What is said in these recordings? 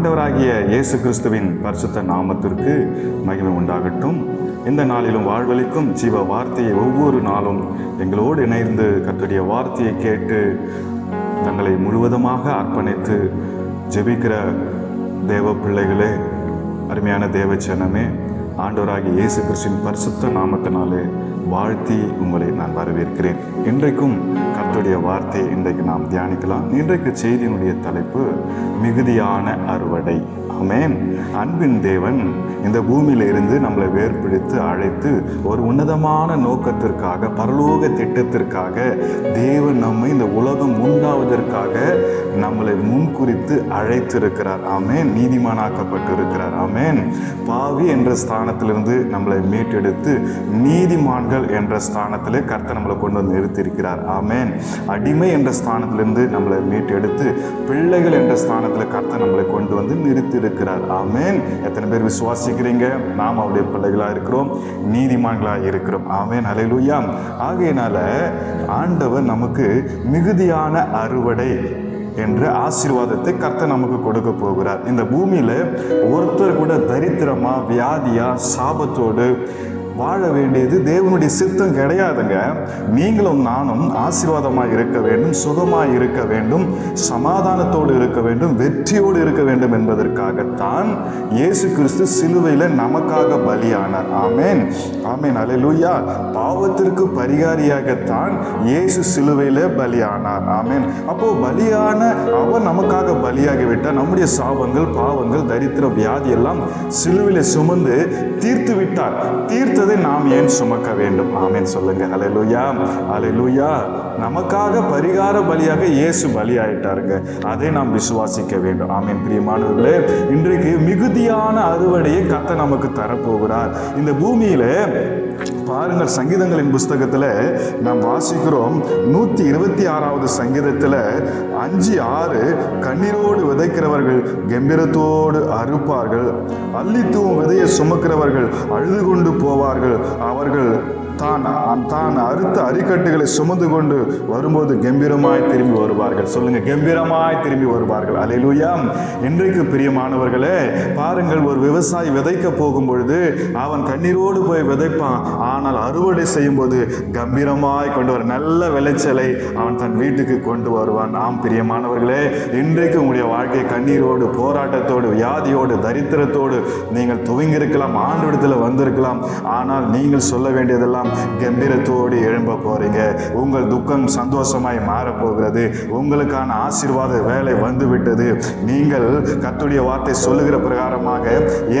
ஆண்டவராகிய இயேசு கிறிஸ்துவின் பரிசுத்த நாமத்திற்கு மகிமை உண்டாகட்டும். இந்த நாளிலும் வாழ்வழிக்கும் ஜீவ வார்த்தையை ஒவ்வொரு நாளும் எங்களோடு இணைந்து கத்துடைய வார்த்தையை கேட்டு தங்களை முழுவதுமாக அர்ப்பணித்து ஜெபிக்கிற தேவ பிள்ளைகளே அருமையான தேவச்சனமே ஆண்டவராகிய இயேசு கிறிஸ்துவின் பரிசுத்த நாமத்தினாலே வாழ்த்தி உங்களை நான் வரவேற்கிறேன். இன்றைக்கும் கர்த்துடைய வார்த்தையை இன்றைக்கு நாம் தியானிக்கலாம். இன்றைக்கு செய்தியினுடைய தலைப்பு மிகுதியான அறுவடை. ஆமேன் அன்பின் தேவன் இந்த பூமியிலிருந்து நம்மளை வேர்பிடித்து அழைத்து ஒரு உன்னதமான நோக்கத்திற்காக பரலோக திட்டத்திற்காக தேவன் நம்மை இந்த உலகம் உண்டாவதற்காக நம்மளை முன்குறித்து அழைத்திருக்கிறார். ஆமேன். நீதிமானாக்கப்பட்டு இருக்கிறார் பாவி என்ற ஸ்தானத்திலிருந்து நம்மளை மீட்டெடுத்து நீதிமான்கள் என்ற ஸ்தானத்தில் கர்த்தர் நம்மளை கொண்டு வந்து நிறுத்தியிருக்கிறார். ஆமேன். அடிமை என்ற ஸ்தானத்திலிருந்து நம்மளை மீட்டெடுத்து பிள்ளைகள் என்ற ஸ்தானத்தில் கர்த்தர் நம்மளை கொண்டு வந்து இருக்கிறார். ஆமேன். எத்தனை பேர் விசுவாசிக்கிறீங்க? நாம் அவருடைய பிள்ளைகளாக இருக்கிறோம். நீதிமான்களாக இருக்கிறோம். ஆமேன். அலையிலுயா ஆகையினால ஆண்டவர் நமக்கு மிகுதியான அறுவடை என்ற ஆசீர்வாதத்தை கர்த்த நமக்கு கொடுக்க போகிறார். இந்த பூமியில ஒருத்தர் கூட தரித்திரமா வியாதியா சாபத்தோடு வாழ வேண்டியது தேவனுடைய சித்தம் கிடையாதுங்க. நீங்களும் நானும் ஆசீர்வாதமாக இருக்க வேண்டும் சுகமாக இருக்க வேண்டும் சமாதானத்தோடு இருக்க வேண்டும் வெற்றியோடு இருக்க வேண்டும் என்பதற்காகத்தான் இயேசு கிறிஸ்து சிலுவையில் நமக்காக பலியானார். ஆமேன். ஆமேன். அலையலூயா பாவத்திற்கு பரிகாரியாகத்தான் இயேசு சிலுவையில் பலியானார். ஆமேன். அப்போ பலியான அவர் நமக்காக பலியாகிவிட்டால் நம்முடைய சாபங்கள் பாவங்கள் தரித்திர வியாதி எல்லாம் சிலுவையில் சுமந்து தீர்த்து விட்டார் தீர்த்தது நாம் ஏன் சுமக்க வேண்டும்? ஆமேன். சொல்லுங்க. அலையலூயா அலையலூயா நமக்காக பரிகார பலியாக இயேசு பலியாயிட்டாருங்க. அதை நாம் விசுவாசிக்க வேண்டும். ஆமீன். பிரியமானவர்களே இன்றைக்கு மிகுதியான அறுவடையை கத்த நமக்கு தரப்போகிறார். இந்த பூமியில பாருங்கள் சங்கீதங்களின் புஸ்தகத்தில் நாம் வாசிக்கிறோம் நூற்றி இருபத்தி ஆறாவது சங்கீதத்தில் அஞ்சு ஆறு கண்ணீரோடு விதைக்கிறவர்கள் கம்பீரத்தோடு அறுப்பார்கள் அள்ளித்துவம் விதையை சுமக்கிறவர்கள் அழுது கொண்டு போவார்கள் அவர்கள் தான் தான் அறுத்த அரிக்கட்டுகளை சுமந்து கொண்டு வரும்போது கம்பீரமாய் திரும்பி வருவார்கள். சொல்லுங்க கம்பீரமாய் திரும்பி வருவார்கள். அலையிலுயா இன்றைக்கு பிரியமானவர்களே பாருங்கள் ஒரு விவசாயி விதைக்க போகும் பொழுது அவன் கண்ணீரோடு போய் விதைப்பான். ஆனால் அறுவடை செய்யும் போது கம்பீரமாய் கொண்டு வர நல்ல விளைச்சலை அவன் தன் வீட்டுக்கு கொண்டு வருவான். நாம் பிரியமானவர்களே இன்றைக்கு உங்களுடைய வாழ்க்கை கண்ணீரோடு போராட்டத்தோடு வியாதியோடு தரித்திரத்தோடு நீங்கள் துவங்கியிருக்கலாம் ஆண்டு வந்திருக்கலாம். ஆனால் நீங்கள் சொல்ல வேண்டியதெல்லாம் கம்பீரத்தோடு எழும்ப போறீங்க. உங்கள் துக்கம் சந்தோஷமாய் மாறப்போகிறது. உங்களுக்கான ஆசீர்வாத வேலை வந்து விட்டது நீங்கள் கத்துடைய வார்த்தை சொல்லுகிற பிரகாரமாக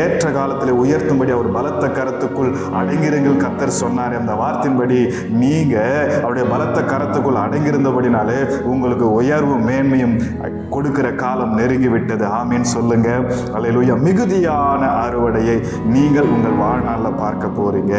ஏற்ற காலத்தில் உயர்த்தும்படி அவர் பலத்த கரத்துக்குள் அடங்கிருங்கள் கத்தர் சொன்னார். அந்த வார்த்தையின்படி நீங்க அவருடைய பலத்த கரத்துக்குள் அடங்கியிருந்தபடினாலே உங்களுக்கு உயர்வும் மேன்மையும் கொடுக்கிற காலம் நெருங்கி விட்டது ஆமீன். சொல்லுங்க. அலையிலுயா மிகுதியான அறுவடையை நீங்கள் உங்கள் வாழ்நாளில் பார்க்க போறீங்க.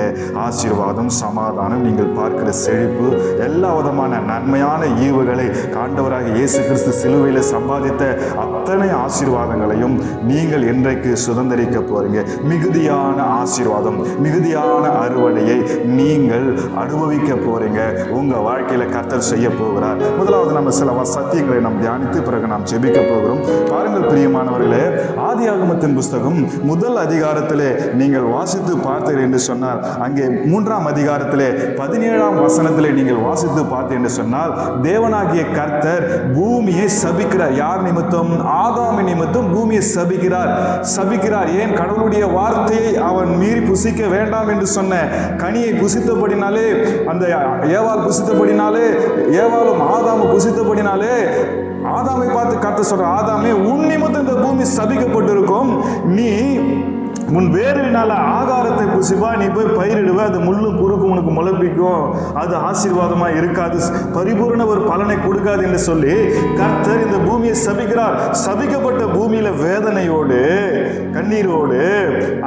ஆசீர்வாதம் சமாதானம். நீங்கள் பார்க்கிற செழிப்பு எல்லா விதமான நன்மையான ஈவுகளை காண்டவராக இயேசு கிறிஸ்து சிலுவையில் சம்பாதித்த அத்தனை ஆசீர்வாதங்களையும் நீங்கள் இன்றைக்கு சுதந்திரிக்க போறீங்க. மிகுதியான ஆசீர்வாதம் மிகுதியான அறுவடையை நீங்கள் அனுபவிக்க போறீங்க. உங்க வாழ்க்கையில கத்தல் செய்ய போகிறார். முதலாவது நம்ம சில சத்தியங்களை நாம் தியானித்து பிறகு நாம் ஜெபிக்க போகிறோம். பாருங்கள் பிரியமானவர்களே ஆதி ஆகமத்தின் புஸ்தகம் முதல் அதிகாரத்திலே நீங்கள் வாசித்து பார்த்தீர்கள் என்று சொன்னார் அங்கே மூன்றாம் அதிகாரத்திலே பதினேழாம் வசனத்திலே நீங்கள் வாசித்து பார்த்து என்று சொன்னால் தேவனாகிய கர்த்தர் பூமியை சபிக்கிறார். யார் நிமித்தம்? ஆதாமி நிமித்தம் பூமியை சபிக்கிறார். சபிக்கிறார். ஏன்? கடவுளுடைய வார்த்தையை அவன் மீறி புசிக்க வேண்டாம் என்று சொன்ன கனியை புசித்தபடினாலே அந்த ஏவால் புசித்தபடினாலே ஏவாலும் ஆதாம புசித்தபடினாலே ஆதாமை பார்த்து கர்த்தர் சொல்ற ஆதாமே உன் நிமித்தம் இந்த பூமி சபிக்கப்பட்டிருக்கும். நீ உன் வேர்வினால ஆகாரத்தை புசிப்பா நீ போய் பயிரிடுவ அது முள்ளு குறுக்கும் உனக்கு முளப்பிக்கும். அது ஆசீர்வாதமா இருக்காது. பரிபூர்ண ஒரு பலனை கொடுக்காது என்று சொல்லி கர்த்தர் இந்த பூமியை சபிக்கிறார். சபிக்கப்பட்ட பூமியில வேதனையோடு கண்ணீரோடு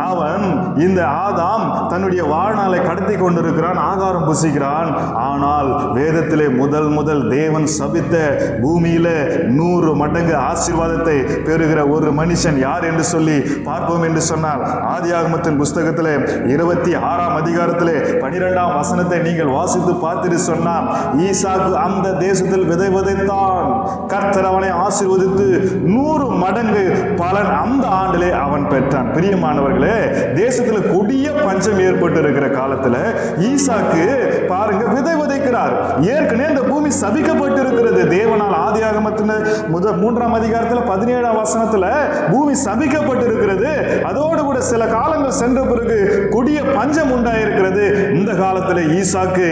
அவன் இந்த ஆதாம் தன்னுடைய வாழ்நாளை கடத்தி கொண்டிருக்கிறான் ஆகாரம் புசிக்கிறான். ஆனால் வேதத்திலே முதல் முதல் தேவன் சபித்த பூமியில நூறு மடங்கு ஆசீர்வாதத்தை பெறுகிற ஒரு மனுஷன் யார் என்று சொல்லி பார்ப்போம் என்று சொன்னால் ஆதியாகமத்தின் புஸ்தகத்திலே இருபத்தி ஆறாம் அதிகாரத்திலே பனிரெண்டாம் வசனத்தை நீங்கள் வாசித்து பார்த்துட்டு சொன்னான் ஈசாக்கு அந்த தேசத்தில் விதை விதைத்தான் கர்த்தர் அவனை ஆசீர்வதித்து நூறு மடங்கு பலன் அந்த ஆண்டிலே அவன் பெற்றான். பிரியமானவர்களே தேசத்துல கொடிய பஞ்சம் ஏற்பட்டு இருக்கிற காலத்துல ஈசாக்கு பாருங்க விதை விதைக்கிறார். ஏற்கனவே இந்த பூமி சபிக்கப்பட்டு இருக்கிறது தேவனால் ஆதியாகமத்தின முதல் மூன்றாம் அதிகாரத்துல பதினேழாம் வசனத்துல பூமி சபிக்கப்பட்டு இருக்கிறது அதோடு கூட சில காலங்கள் சென்ற பிறகு கொடிய பஞ்சம் உண்டாயிருக்கிறது. இந்த காலத்துல ஈசாக்கு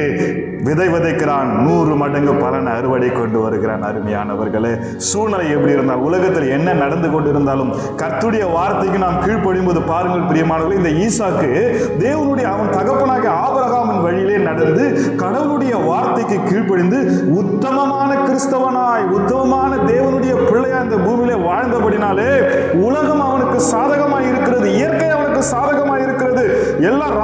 விதை விதைக்கிறான் நூறு மடங்கு பலன் அறுவடை கொண்டு வருகிறான் அருமையானவர்களே. சூழ்நிலை எப்படி இருந்தால் உலகத்தில் என்ன நடந்து கொண்டிருந்தாலும் கர்த்துடைய வார்த்தைக்கு நாம் கீழ்ப்படியும் போது பாருங்கள் பிரியமானவர்கள் இந்த ஈசாக்கு தேவனுடைய அவன் தகப்பனாக ஆபரகாமன் வழியிலே நடந்து கடவுளுடைய வார்த்தைக்கு கீழ்ப்படிந்து உத்தமமான கிறிஸ்தவனாய் உத்தமமான தேவனுடைய பிள்ளையா இந்த பூமியிலே வாழ்ந்தபடினாலே உலகம் அவனுக்கு சாதகமாய் இருக்கிறது இயற்கை அவனுக்கு சாதகமாய் இருக்கிறது எல்லா எல்லாம்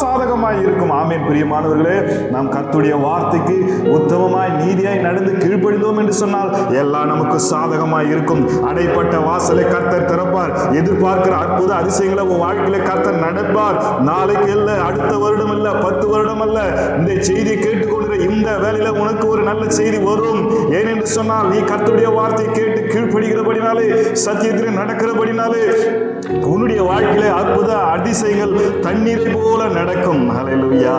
சாதகமாய் இருக்கும். ஆமீன். பிரியமானவர்களே நாம் கர்த்துடைய வார்த்தைக்கு உத்தமமாய் நீதியாய் நடந்து கீழ்ப்படிந்தோம் என்று சொன்னால் எல்லாம் நமக்கு சாதகமாய் இருக்கும். அடைப்பட்ட வாசலை கர்த்தர் திறப்பார். எதிர்பார்க்கிற அற்புத அதிசயங்களை உன் வாழ்க்கையில கர்த்தர் நடப்பார். நாளைக்கு இல்லை அடுத்த வருடம் இல்ல பத்து வருடம் அல்ல. இந்த செய்தியை கேட்டுக்கொண்டிருக்கிற இந்த வேலையில உனக்கு ஒரு நல்ல செய்தி வரும். ஏனென்று சொன்னால் நீ கர்த்தருடைய வார்த்தை கேட்டு கீழ்ப்படுகிறபடினாலே சத்தியத்திலே நடக்கிறபடினாலே உன்னுடைய வாழ்க்கையிலே அற்புத அதிசயங்கள் தண்ணீரை போல நடக்கும். ஹalleluya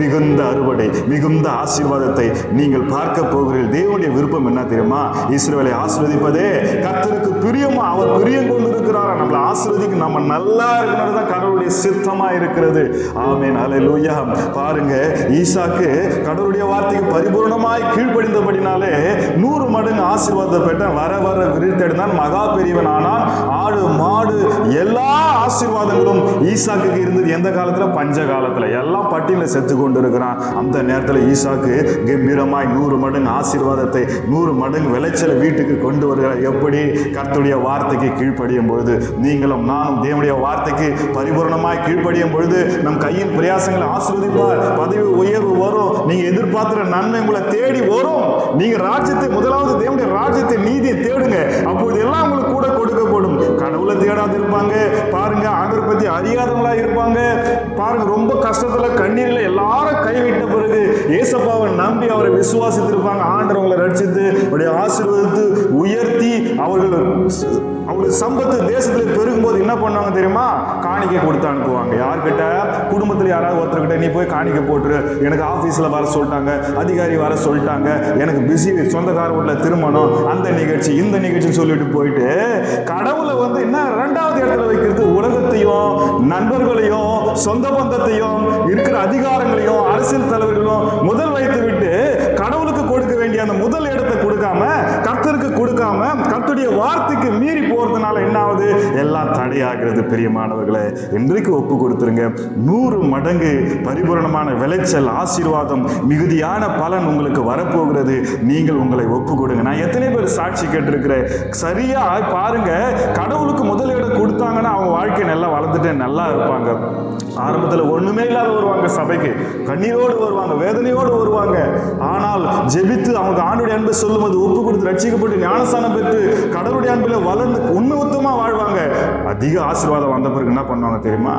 மிகுந்த அறுவடை மிகுந்த ஆசீர்வாதத்தை நீங்கள் பார்க்க போகிறீர்கள். தேவனுடைய விருப்பம் என்ன தெரியுமா? இஸ்ரவேலை ஆசிர்வதிப்பதே. கர்த்தருக்கு பிரியமா அவர் பிரியம் கொண்டு இருக்கிறாரா நம்மளை ஆசிர்வதிக்கு நம்ம நல்லா இருக்கிறது தான் கடவுளுடைய சித்தமா இருக்கிறது. ஆமென். ஹalleluya பாருங்க ஈசாக்கு கடவுளுடைய வார்த்தைக்கு பரிபூர்ணமாய் கீழ்ப்படிந்தபடினாலே நூறு மடங்கு ஆசீர்வாதம் பெற்றேன் வர வர விரித்தெடுந்தான் மகா பெரியவன் ஆனால் ஆடு மாடு எல்லா ஆசீர்வாதங்களும் ஈசாக்குக்கு இருந்தது. எந்த காலத்துல? பஞ்ச காலத்துல. எல்லாம் பட்டியலில் செத்து கொண்டு இருக்கிறான் அந்த நேரத்துல ஈசாக்கு கம்பீரமாய் நூறு மடங்கு ஆசீர்வாதத்தை நூறு மடங்கு விளைச்சலை வீட்டுக்கு கொண்டு வருகிறார். எப்படி? கர்த்துடைய வார்த்தைக்கு கீழ்ப்படியும் பொழுது நீங்களும் நானும் தேவனுடைய வார்த்தைக்கு பரிபூரணமாய் கீழ்ப்படியும் பொழுது நம் கையின் பிரயாசங்களை ஆசீர்வதிப்பார். பதவி உயர்வு வரும். நீங்க எதிர்பார்க்கிற நன்மை உங்களை தேடி வரும். நீங்க ராஜ்யத்தை முதலாவது தேவனுடைய ராஜ்யத்தை நீதியை தேடுங்க. அப்பொழுது எல்லாம் உங்களுக்கு கூட கொடுக்கப்படும். கடவுளை தேடாது இருப்பாங்க பாருங்க ஆண்டவர் பத்தி அறியாதவங்களா இருப்பாங்க. பாருங்க ரொம்ப கஷ்டத்துல கண்ணீர்ல எல்லாரும் கைவிட்ட பிறகு ஏசப்பாவை நம்பி அவரை விசுவாசித்திருப்பாங்க. ஆண்டவங்களை அவங்களை ரட்சித்து அவருடைய ஆசீர்வதித்து உயர்த்தி அவர்கள் அவங்களுக்கு சம்பத்து பெருகும் போது என்ன பண்ணுவாங்க தெரியுமா? காணிக்கை கொடுத்து அனுப்புவாங்க. யார்கிட்ட? குடும்பத்தில் யாராவது ஒருத்தர்கிட்ட நீ போய் காணிக்கை போட்டுரு. எனக்கு ஆஃபீஸில் வர சொல்லிட்டாங்க. அதிகாரி வர சொல்லிட்டாங்க. எனக்கு பிஸி சொந்தக்கார வீட்டில் திருமணம். அந்த நிகழ்ச்சி இந்த நிகழ்ச்சி சொல்லிட்டு போயிட்டு கடவுளை வந்து என்ன ரெண்டாவது இடத்துல வைக்கிறது? உலகத்தையும் நண்பர்களையும் சொந்த பந்தத்தையும் இருக்கிற அதிகாரங்களையும் அரசியல் தலைவர்களும் முதல் வைத்து விட்டு கடவுளுக்கு கொடுக்க வேண்டிய அந்த முதல் இடத்தை கொடுக்காம கர்த்தருடைய வார்த்தைக்கு மீறி போறதுனால என்ன ஆகுது எல்லாம் தடையாகிறது பெரியமானவர்களை. இன்றைக்கு ஒப்பு கொடுத்துருங்க. நூறு மடங்கு பரிபூரணமான விளைச்சல் ஆசீர்வாதம் மிகுதியான பலன் உங்களுக்கு வரப்போகிறது. நீங்கள் உங்களை ஒப்பு கொடுங்க. நான் எத்தனை பேர் சாட்சி கேட்டிருக்கிறேன். சரியா பாருங்க. கடவுளுக்கு முதலீடு கொடுத்தாங்கன்னா அவங்க வாழ்க்கை நல்லா வளர்ந்துட்டு நல்லா இருப்பாங்க. ஆரம்பத்தில் ஒண்ணுமே இல்லாத வருவாங்க சபைக்கு. கண்ணீரோடு வருவாங்க வேதனையோடு வருவாங்க. ஆனால் ஜெபித்து அவங்க ஆண்டுடைய அன்பை சொல்லும்போது ஒப்பு கொடுத்து ரட்சிக்கப்பட்டு ஞானஸ்தானம் பெற்று கடவுளுடைய அன்பில் வளர்ந்து உண்மை உத்தமாக வாழ்வாங்க. அதிக ஆசீர்வாதம் வந்த பிறகு என்ன பண்ணுவாங்க தெரியுமா?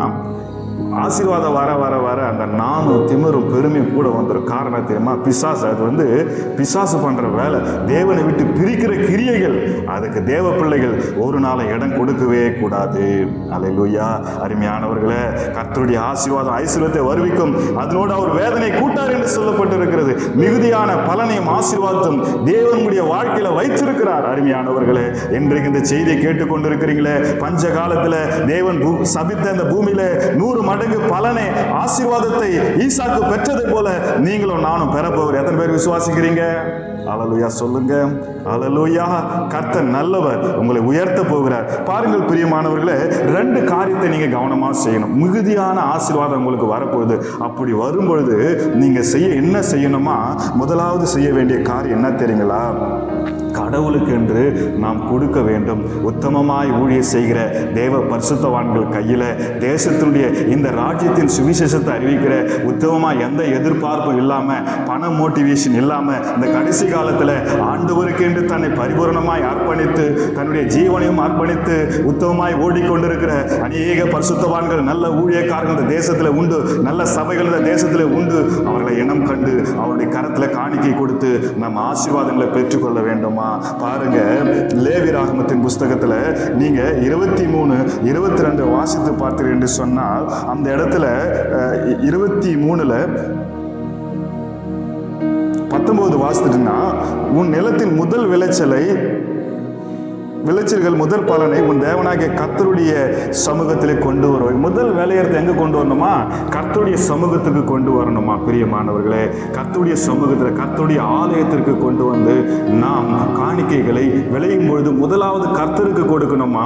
ஆசீர்வாதம் வர வர வர அந்த நானும் திமிரும் பெருமையும் கூட வந்துடும் காரணம் தெரியுமா? பிசாசு அது வந்து பிசாசு பண்ணுற வேலை தேவனை விட்டு பிரிக்கிற கிரியைகள். அதுக்கு தேவ பிள்ளைகள் ஒரு நாளை இடம் கொடுக்கவே கூடாது. அலை லூயா அருமையானவர்களே கர்த்தருடைய ஆசீர்வாதம் ஐஸ்வர்யத்தை வருவிக்கும். அதனோடு அவர் வேதனை கூட்டார் என்று சொல்லப்பட்டிருக்கிறது. மிகுதியான பலனையும் ஆசீர்வாதத்தும் தேவனுடைய வாழ்க்கையில் வைத்திருக்கிறார். அருமையானவர்களே இன்றைக்கு இந்த செய்தியை கேட்டுக்கொண்டிருக்கிறீங்களே? பஞ்ச காலத்தில் தேவன் பூ- சபித்த அந்த பூமியில் நூறு மடங்கு பலனை ஆசீர்வாதத்தை ஈசாக்கு பெற்றதை போல நீங்களும் நானும் பெற எத்தனை பேர் விசுவாசிக்கிறீங்க? அலலுயா சொல்லுங்க. அலலுயா கர்த்தர் நல்லவர் உங்களை உயர்த்த போகிறார். பாருங்கள் பிரியமானவர்களே ரெண்டு காரியத்தை நீங்க கவனமா செய்யணும். மிகுதியான ஆசீர்வாதம் உங்களுக்கு வரப்போகுது. அப்படி வரும்பொழுது நீங்க செய்ய என்ன செய்யணுமா? முதலாவது செய்ய வேண்டிய காரியம் என்ன தெரியுங்களா? கடவுளுக்கென்று நாம் கொடுக்க வேண்டும். உத்தமமாய் ஊழிய செய்கிற தேவ பரிசுத்தவான்கள் கையில் தேசத்தினுடைய இந்த ராஜ்யத்தின் சுவிசேஷத்தை அறிவிக்கிற உத்தமமா எந்த எதிர்பார்ப்பும் இல்லாமல் பண மோட்டிவேஷன் இல்லாமல் இந்த கடைசி காலத்தில் ஆண்டவருக்கென்று தன்னை பரிபூரணமாய் அர்ப்பணித்து தன்னுடைய ஜீவனையும் அர்ப்பணித்து உத்தமமாய் ஓடிக்கொண்டிருக்கிற அநேக பரிசுத்தவான்கள் நல்ல ஊழியக்காரர்கள் இந்த உண்டு நல்ல சபைகள் இந்த தேசத்தில் உண்டு. அவர்களை இனம் கண்டு அவருடைய கரத்தில் காணிக்கை கொடுத்து நம் ஆசீர்வாதங்களை பெற்றுக்கொள்ள வேண்டும் வேண்டுமா? பாருங்க லேவி ராகமத்தின் புஸ்தகத்துல நீங்க இருபத்தி மூணு இருபத்தி ரெண்டு வாசித்து பார்த்தீர்கள் என்று சொன்னால் அந்த இடத்துல இருபத்தி மூணுல பத்தொன்பது வாசித்துட்டுன்னா உன் நிலத்தின் முதல் விளைச்சலை விளைச்சல்கள் முதல் பலனை உன் தேவனாகிய கர்த்தருடைய சமூகத்திலே கொண்டு வருவோம் முதல் விளையறதை எங்க கொண்டு வரணுமா? கர்த்தருடைய சமூகத்துக்கு கொண்டு வரணுமா பிரியமானவர்களே? கர்த்தருடைய சமூகத்தில் கர்த்தருடைய ஆலயத்திற்கு கொண்டு வந்து நாம் காணிக்கைகளை விளையும் பொழுது முதலாவது கர்த்தருக்கு கொடுக்கணுமா?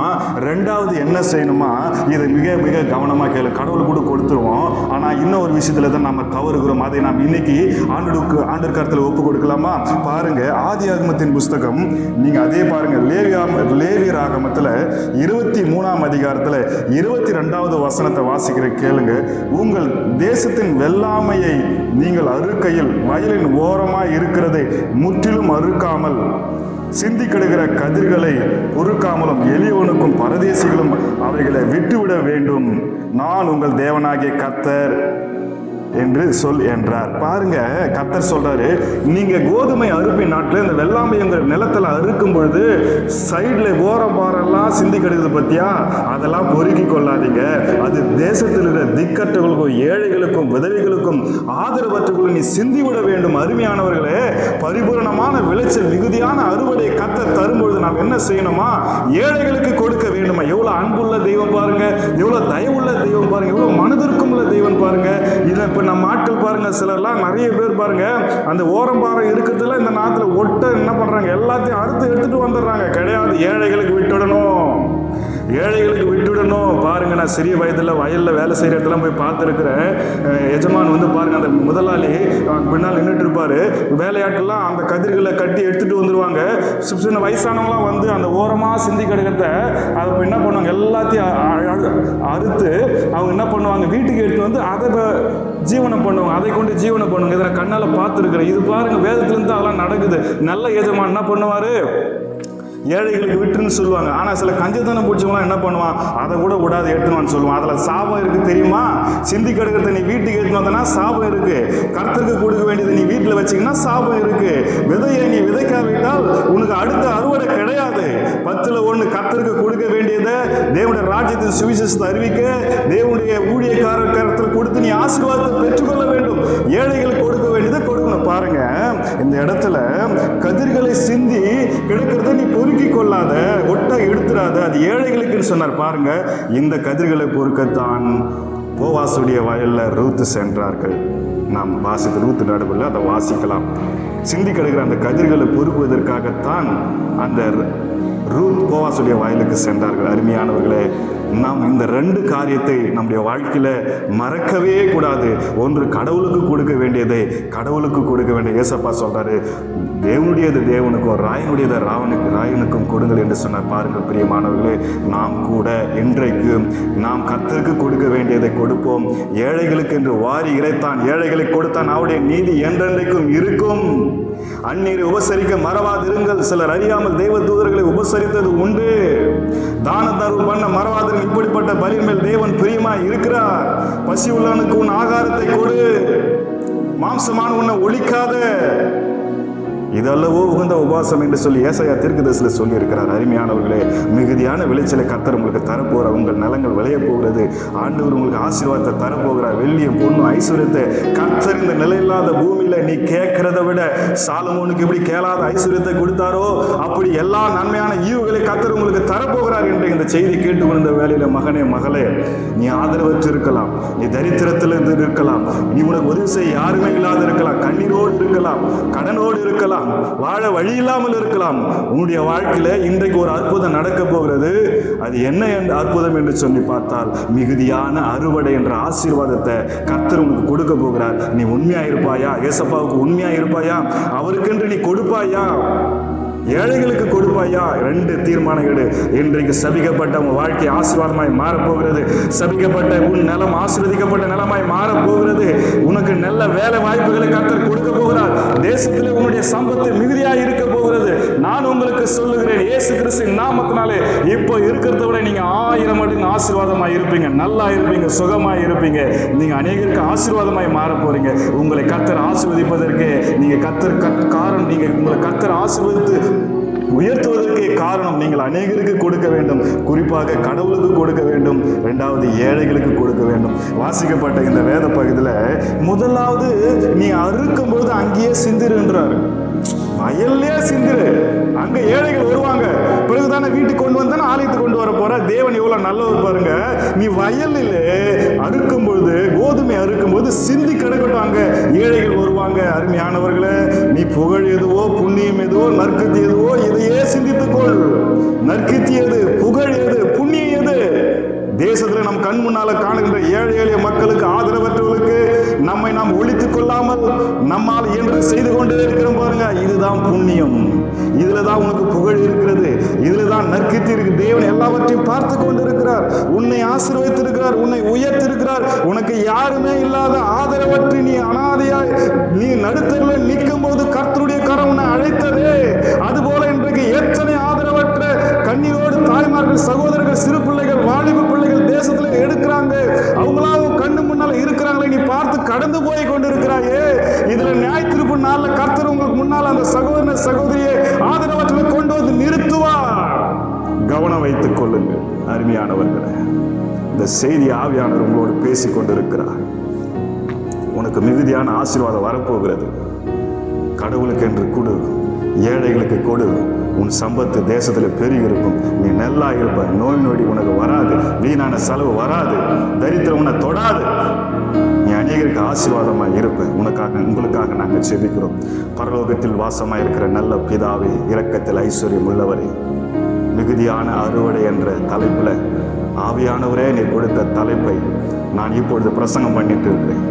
ரெண்டாவது என்ன செய்யணுமா? இதை மிக மிக கவனமாக கேளு. கடவுள் கூட கொடுத்துருவோம். ஆனால் இன்னும் ஒரு விஷயத்துல தான் நம்ம தவறுகிறோம். அதை நாம் இன்னைக்கு ஆண்டுக்கு ஆண்டு கருத்தில் ஒப்பு கொடுக்கலாமா? பாருங்க ஆதி ஆகமத்தின் புஸ்தகம் நீங்க அதே பாருங்க. லேவி லேவி ராகமத்தில் இருபத்தி மூணாம் அதிகாரத்தில் இருபத்தி ரெண்டாவது வசனத்தை வாசிக்கிற கேளுங்க. உங்கள் தேசத்தின் வெள்ளாமையை நீங்கள் அறுக்கையில் வயலின் ஓரமாக இருக்கிறதை முற்றிலும் அறுக்காமல் சிந்தி கதிர்களை பொறுக்காமலும் எளியவனுக்கும் பரதேசிகளும் அவைகளை விட்டுவிட வேண்டும். நான் உங்கள் தேவனாகிய கத்தர் என்று சொல் என்றார். பாருங்க கத்தர் சொல்றாரு நீங்க கோதுமை அறுப்பின் நாட்டில் இந்த வெள்ளாமை எங்கள் நிலத்துல அறுக்கும் பொழுது சைடில் ஓரம் பாரெல்லாம் சிந்தி கெடுக்குது பத்தியா? அதெல்லாம் பொறுக்கி கொள்ளாதீங்க. அது தேசத்தில் இருக்கிற திக்கட்டுகளுக்கும் ஏழைகளுக்கும் விதவைகளுக்கும் ஆதரவற்றுகளும் நீ சிந்தி விட வேண்டும். அருமையானவர்களே பரிபூரணமான விளைச்சல் மிகுதியான அறுவடை கத்த தரும்பொழுது நாம் என்ன செய்யணுமா? ஏழைகளுக்கு கொடுக்க வேண்டுமா? எவ்வளவு அன்புள்ள தெய்வம் பாருங்க எவ்வளவு தயவுள்ள தெய்வம் பாருங்க எவ்வளவு மனதிற்கும் உள்ள தெய்வம் பாருங்க. இதை நம்ம ஆட்கள் பாருங்க சிலர்லாம் நிறைய பேர் பாருங்க அந்த ஓரம்பாறை இருக்கிறதுல இந்த நாட்டில் ஒட்ட என்ன பண்றாங்க? எல்லாத்தையும் அறுத்து எடுத்துட்டு வந்துடுறாங்க. கிடையாது ஏழைகளுக்கு விட்டுடணும். ஏழைகளுக்கு விட்டுடணும். பாருங்க நான் சிறிய வயதில் வயலில் வேலை செய்கிற இடத்துல போய் பார்த்துருக்குறேன். எஜமான் வந்து பாருங்க அந்த முதலாளி பின்னால் நின்றுட்டு இருப்பாரு. வேலையாட்டெல்லாம் அந்த கதிர்களை கட்டி எடுத்துட்டு வந்துருவாங்க. சின்ன சின்ன வயசானவங்களாம் வந்து அந்த ஓரமாக சிந்தி கிடக்கிறத அதை என்ன பண்ணுவாங்க? எல்லாத்தையும் அறுத்து அவங்க என்ன பண்ணுவாங்க? வீட்டுக்கு எடுத்து வந்து அதை ப- ஜீவனம் பண்ணுவாங்க. அதை கொண்டு ஜீவனம் பண்ணுவாங்க. இதை நான் கண்ணால் பார்த்துருக்குறேன். இது பாருங்க வேதத்துலேருந்து அதெல்லாம் நடக்குது. நல்ல எஜமான் என்ன பண்ணுவார்? ஏழைகளுக்கு விட்டுருன்னு சொல்லுவாங்க. ஆனால் சில கஞ்சத்தனம் பிடிச்சவங்களாம் என்ன பண்ணுவான்? அதை கூட விடாது எடுத்துன்னு சொல்லுவான். அதில் சாபம் இருக்குது தெரியுமா? சிந்தி கெடுக்கிறத நீ வீட்டுக்கு எடுத்துன்னு வந்தனா சாபம் இருக்குது கருத்துக்கு கொடுக்க வேண்டியது நீ வீட்டில் வச்சீங்கன்னா சாபம் இருக்குது விதையை நீ விதைக்காவிட்டால் உனக்கு அடுத்த அறுவடை கிடையாது. பத்தில் ஒன்று கர்த்தருக்கு கொடுக்க வேண்டியதை தேவனுடைய ராஜ்யத்தின் சுவிசேஷத்தை அறிவிக்க தேவனுடைய ஊழியக்காரர் கருத்து கொள்ளாத ஒட்டை எடுத்துடாத அது ஏழைகளுக்குன்னு சொன்னார். பாருங்க இந்த கதிர்களை பொறுக்கத்தான் போவாசுடைய வயலில் ரூத்து சென்றார்கள். நாம் வாசித்து ரூத்து நடுவில் அதை வாசிக்கலாம். சிந்தி கிடக்கிற அந்த கதிர்களை பொறுக்குவதற்காகத்தான் அந்த ரூத் போவாசுடைய வயலுக்கு சென்றார்கள். அருமையானவர்களே நாம் இந்த ரெண்டு காரியத்தை நம்முடைய வாழ்க்கையில் மறக்கவே கூடாது. ஒன்று கடவுளுக்கு கொடுக்க வேண்டியதை கடவுளுக்கு கொடுக்க வேண்டிய ஏசப்பா சொல்கிறாரு தேவனுடையது தேவனுக்கும் ராயனுடையதை ராவனுக்கு ராயனுக்கும் கொடுங்கள் என்று சொன்னார். பாருங்கள் பிரியமானவர்களே நாம் கூட இன்றைக்கு நாம் கத்தருக்கு கொடுக்க வேண்டியதை கொடுப்போம். ஏழைகளுக்கு என்று வாரி இறைத்தான் ஏழைகளை கொடுத்தான். அவருடைய நீதி என்றென்றைக்கும் இருக்கும். அந்நீரை உபசரிக்க மறவாதிருங்கள். சிலர் அறியாமல் தெய்வ தூதர்களை உபசரித்தது உண்டு. தான தர்மம் பண்ண மறவாதிருங்கள் இப்படிப்பட்ட பலியின் மேல் தேவன் பிரியமா இருக்கிறார். பசி உள்ளவனுக்கு உன் ஆகாரத்தை கொடு. மாம்சமான உன்னை ஒழிக்காத. இதல்லவோ உகந்த உபாசம் என்று சொல்லி ஏசையா தீர்க்கதரிசியில் சொல்லி இருக்கிறார் அருமையானவர்களே மிகுதியான விளைச்சலை கத்தர் உங்களுக்கு தரப்போகிற உங்கள் நலங்கள் விளைய போகிறது. ஆண்டவர் உங்களுக்கு ஆசீர்வாதத்தை தரப்போகிறார். வெள்ளியும் பொண்ணு ஐஸ்வர்யத்தை கத்தர் இந்த நிலையில்லாத பூமியில நீ கேட்கிறத விட சாலமோனுக்கு எப்படி கேளாத ஐஸ்வர்யத்தை கொடுத்தாரோ அப்படி எல்லா நன்மையான ஈவுகளை கத்தர் உங்களுக்கு தரப்போகிறார் என்று இந்த செய்தி கேட்டுக்கொண்ட வேலையில மகனே மகளே நீ ஆதரவற்று இருக்கலாம் நீ தரித்திரத்தில் இருந்து இருக்கலாம். நீ உனக்கு உதவி செய்ய யாருமே இல்லாத இருக்கலாம் கண்ணீரோடு இருக்கலாம். கடனோடு இருக்கலாம். வாழ வழி இல்லாமல் இருக்கலாம். உன்னுடைய வாழ்க்கையில இன்றைக்கு ஒரு அற்புதம் நடக்க போகிறது. அது என்ன என்ற அற்புதம் என்று சொல்லி பார்த்தால் மிகுதியான அறுவடை என்ற ஆசீர்வாதத்தை கர்த்தர் உனக்கு கொடுக்க போகிறார். நீ உண்மையா இருப்பாயா? ஏசப்பாவுக்கு உண்மையாக இருப்பாயா? அவருக்கென்று நீ கொடுப்பாயா? ஏழைகளுக்கு கொடுப்பாயா? ரெண்டு தீர்மானம் எடு. இன்றைக்கு சபிக்கப்பட்ட உன் வாழ்க்கை ஆசீர்வாதமாய் மாறப்போகிறது. சபிக்கப்பட்ட உன் நிலம் ஆசீர்வதிக்கப்பட்ட நிலமாய் மாறப்போகிறது. உனக்கு நல்ல வேலை வாய்ப்புகளை கத்தர் கொடுக்க போகிறார். தேசத்தில் உன்னுடைய சம்பத்து மிகுதியாக இருக்க சொல்லுகிறது. நான் உங்களுக்கு சொல்லுகிறேன் இயேசு கிறிஸ்து நாமத்தினாலே இப்போ இருக்கிறத விட நீங்க ஆயிரம் மடங்கு ஆசீர்வாதமாக இருப்பீங்க நல்லா இருப்பீங்க சுகமாக இருப்பீங்க. நீங்க அநேகருக்கு ஆசீர்வாதமாய் மாற போறீங்க. உங்களை கத்தர் ஆசீர்வதிப்பதற்கு நீங்க கத்தர் கத்- காரணம் நீங்க உங்களை கத்தர் ஆசீர்வதித்து உயர்த்துவதற்கே காரணம் நீங்கள் அநேகருக்கு கொடுக்க வேண்டும். குறிப்பாக கடவுளுக்கு கொடுக்க வேண்டும். ரெண்டாவது ஏழைகளுக்கு கொடுக்க வேண்டும். வாசிக்கப்பட்ட இந்த வேத பகுதியில் முதலாவது நீ அறுக்கும்போது அங்கேயே சிந்திருன்றார் வயல்லே சிந்திரு. அங்க ஏழைகள் வருவாங்க. பிறகுதானே வீட்டுக்கு கொண்டு வந்தானே ஆலயத்துக்கு கொண்டு வர போற? தேவன் எவ்வளவு நல்லவர் பாருங்க. நீ வயலில் அறுக்கும் பொழுது கோதுமை அறுக்கும் போது சிந்தி கிடக்கட்டும் அங்க. ஏழைகள் வருவாங்க. அருமையானவர்களே நீ புகழ் எதுவோ புண்ணியம் எதுவோ நற்கத்து எதுவோ இதையே நம்மால் இயன்று செய்து கொண்டே இருக்கிறோம் பாருங்க. இதுதான் புண்ணியம். இதுல தான் உனக்கு புகழ் இருக்கிறது. இதுல தான் நற்கித்தி இருக்கு. தேவன் எல்லாவற்றையும் பார்த்து கொண்டிருக்கிறார். உன்னை ஆசீர்வதித்திருக்கிறார். உன்னை உயர்த்திருக்கிறார். உனக்கு யாருமே இல்லாத ஆதரவற்று நீ அனாதையாய் நீ நடுத்தரில் நிற்கும் போது கர்த்தருடைய கரம் உன்னை அழைத்ததே. அதுபோல இன்றைக்கு எத்தனை ஆதரவற்ற கண்ணீரோடு தாய்மார்கள் சகோதரர்கள் சிறு பிள்ளைகள் வாலிப இந்த செய்தி ஆவியானவர் உங்களோடு பேசி கொண்டிருக்கிறார். உனக்கு மிகுதியான ஆசீர்வாதம் வரப்போகிறது. கடவுளுக்கு என்று கொடு. ஏழைகளுக்கு கொடு. உன் சம்பத்து தேசத்தில் பெருகிருக்கும் நீ நல்லா இருப்ப. நோய் நொடி உனக்கு வராது. வீணான செலவு வராது. தரித்திரம் உன்னை தொடாது. நீ அநேகருக்கு ஆசீர்வாதமாக இருப்ப. உனக்காக உங்களுக்காக நாங்கள் செபிக்கிறோம் பரலோகத்தில் வாசமாக இருக்கிற நல்ல பிதாவே இரக்கத்தில் ஐஸ்வர்யம் உள்ளவரே. மிகுதியான அறுவடை என்ற தலைப்பில் ஆவியானவரே நீ கொடுத்த தலைப்பை நான் இப்பொழுது பிரசங்கம் பண்ணிட்டு இருக்கிறேன்.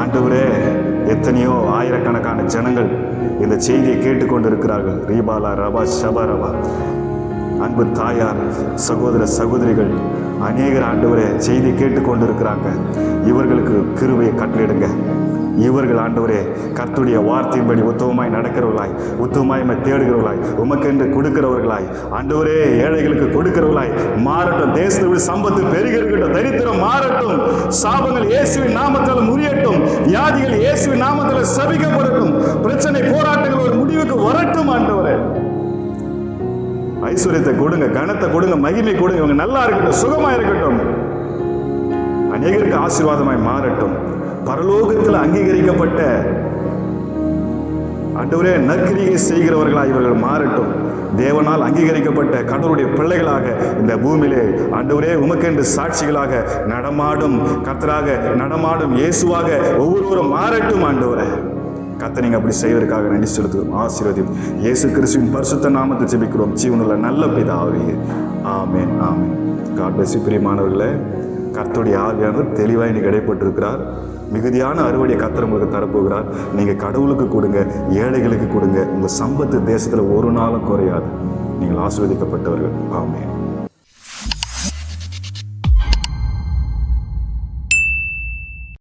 ஆண்டவரே எத்தனையோ ஆயிரக்கணக்கான ஜனங்கள் இந்த செய்தியை கேட்டுக்கொண்டிருக்கிறார்கள். ரீபாலா ரபா ஷபா ரபா. அன்பு தாயார் சகோதர சகோதரிகள் அநேகர் ஆண்டவரே செய்தி கேட்டுக்கொண்டிருக்கிறாங்க. இவர்களுக்கு கிருவையை கட்டளிடுங்க இவர்கள் ஆண்டவரே கர்த்துடைய வார்த்தையின்படி உத்தவமாய் நடக்கிறவர்களாய் உத்தவமாய் தேடுகிறவர்களாய் உமக்கென்று கொடுக்கிறவர்களாய் ஆண்டவரே ஏழைகளுக்கு கொடுக்கிறவர்களாய் மாறட்டும் தேசத்தில் சம்பத்து பெருகிருக்கட்டும் தரித்திரம் மாறட்டும். சாபங்கள் இயேசுவின் நாமத்தால் முறியட்டும். வியாதிகள் இயேசுவின் நாமத்தால் சபிக்கப்படட்டும். பிரச்சனை போராட்டங்கள் ஒரு முடிவுக்கு வரட்டும் ஆண்டவரே. ஐஸ்வர்யத்தை கொடுங்க கனத்தை கொடுங்க மகிமை கொடுங்க. இவங்க நல்லா இருக்கட்டும் சுகமா இருக்கட்டும். அநேகருக்கு ஆசீர்வாதமாய் மாறட்டும். பரலோகத்தில் அங்கீகரிக்கப்பட்ட அண்டவரே நற்கிரியை செய்கிறவர்களாக இவர்கள் மாறட்டும். தேவனால் அங்கீகரிக்கப்பட்ட கடவுளுடைய பிள்ளைகளாக இந்த பூமியிலே ஆண்டவரே உமக்கென்று சாட்சிகளாக நடமாடும் கத்தராக நடமாடும் இயேசுவாக ஒவ்வொருவரும் மாறட்டும் ஆண்டவரே. கத்தை நீங்க அப்படி செய்வதற்காக நன்றி செலுத்துவோம் ஆசீர்வதியும். இயேசு கிறிஸ்துவின் பரிசுத்த நாமத்தை ஜெபிக்கிறோம். ஜீவனில் நல்ல பிதாவே. ஆமேன் ஆமேன். காட் பிளஸ் பிரியமானவர்களே. கர்த்தருடைய ஆவியானவர் தெளிவாக இன்னைக்கு இடைப்பட்டிருக்கிறார். மிகுதியான அறுவடையை கத்தர் உங்களுக்கு தரப்போகிறார். நீங்கள் கடவுளுக்கு கொடுங்க ஏழைகளுக்கு கொடுங்க. உங்கள் சம்பத்து தேசத்தில் ஒரு நாளும் குறையாது. நீங்கள் ஆஸ்வதிக்கப்பட்டவர்கள் ஆமே